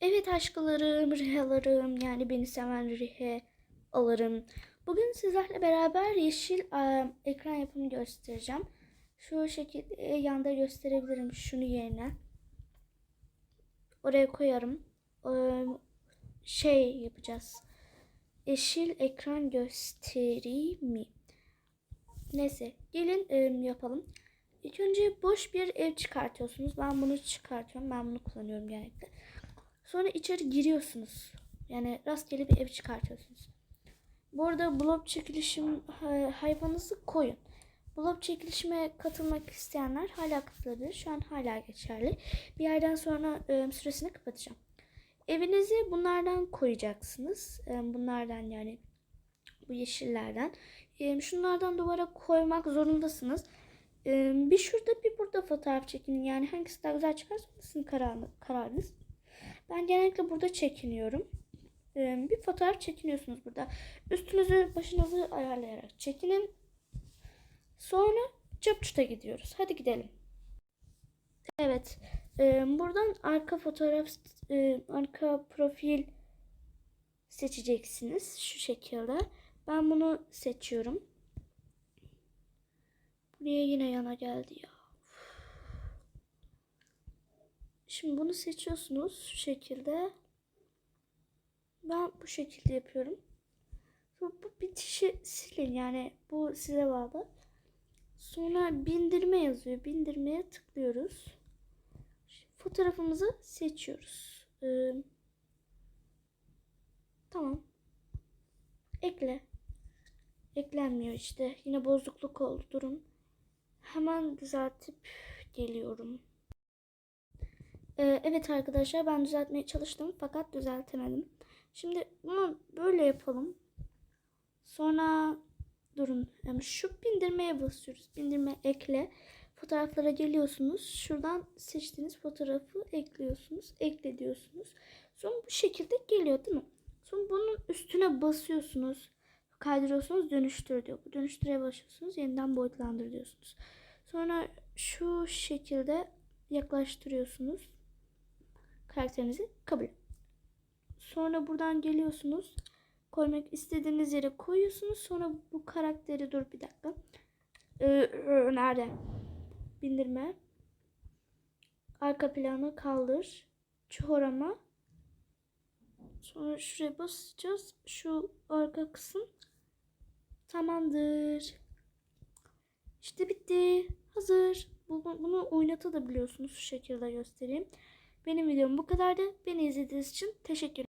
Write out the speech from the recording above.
Evet aşklarım, rihalarım yani beni seven rihe alırım. Bugün sizlerle beraber yeşil e, ekran yapımı göstereceğim. Şu şekilde yanda gösterebilirim şunu yerine. Oraya koyarım. E, şey yapacağız. Yeşil ekran göstereyim mi? Neyse gelin e, yapalım. İlk önce boş bir ev çıkartıyorsunuz. Ben bunu çıkartıyorum. Ben bunu kullanıyorum genellikle. Sonra içeri giriyorsunuz. Yani rastgele bir ev çıkartıyorsunuz. Bu arada blok çekilişim hay- hayvanınızı koyun. Blok çekilişime katılmak isteyenler hala katılabilir. Şu an hala geçerli. Bir yerden sonra e, süresini kapatacağım. Evinizi bunlardan koyacaksınız. E, bunlardan yani bu yeşillerden. E, şunlardan duvara koymak zorundasınız. E, bir şurada bir burada fotoğraf çekin. Yani hangisi daha güzel çıkarsa sizin kararınız. Ben genellikle burada çekiniyorum. Ee, bir fotoğraf çekiniyorsunuz burada. Üstünüzü başınızı ayarlayarak çekinin. Sonra çöpçüte gidiyoruz. Hadi gidelim. Evet. e, buradan arka fotoğraf, e, arka profil seçeceksiniz. Şu şekilde. Ben bunu seçiyorum. Buraya yine yana geldi ya. Şimdi bunu seçiyorsunuz şu şekilde. Ben bu şekilde yapıyorum. Sonra bu bitişi silin yani bu size bağlı. Sonra bindirme yazıyor. Bindirmeye tıklıyoruz. Fotoğrafımızı seçiyoruz. Ee, tamam. Ekle. Eklenmiyor işte. Yine bozukluk oldu durum. Hemen düzeltip geliyorum. Ee, evet arkadaşlar ben düzeltmeye çalıştım fakat düzeltemedim. Şimdi bunu böyle yapalım. Sonra durun. Yani şu bindirmeye basıyoruz. Bindirme ekle. Fotoğraflara geliyorsunuz. Şuradan seçtiğiniz fotoğrafı ekliyorsunuz. Ekle diyorsunuz. Sonra bu şekilde geliyor değil mi? Sonra bunun üstüne basıyorsunuz. Kaydırıyorsunuz dönüştür diyor. Bu dönüştüre basıyorsunuz. Yeniden boyutlandır diyorsunuz. Sonra şu şekilde yaklaştırıyorsunuz karakterinizi kabul. Sonra buradan geliyorsunuz. Koymak istediğiniz yere koyuyorsunuz. Sonra bu karakteri dur bir dakika. Ee, nerede? Bindirme. Arka planı kaldır. Çoğrama. Sonra şuraya basacağız. Şu arka kısım. Tamamdır. İşte bitti. Hazır. Bunu oynatabiliyorsunuz. Şu şekilde göstereyim. Benim videom bu kadardı. Beni izlediğiniz için teşekkür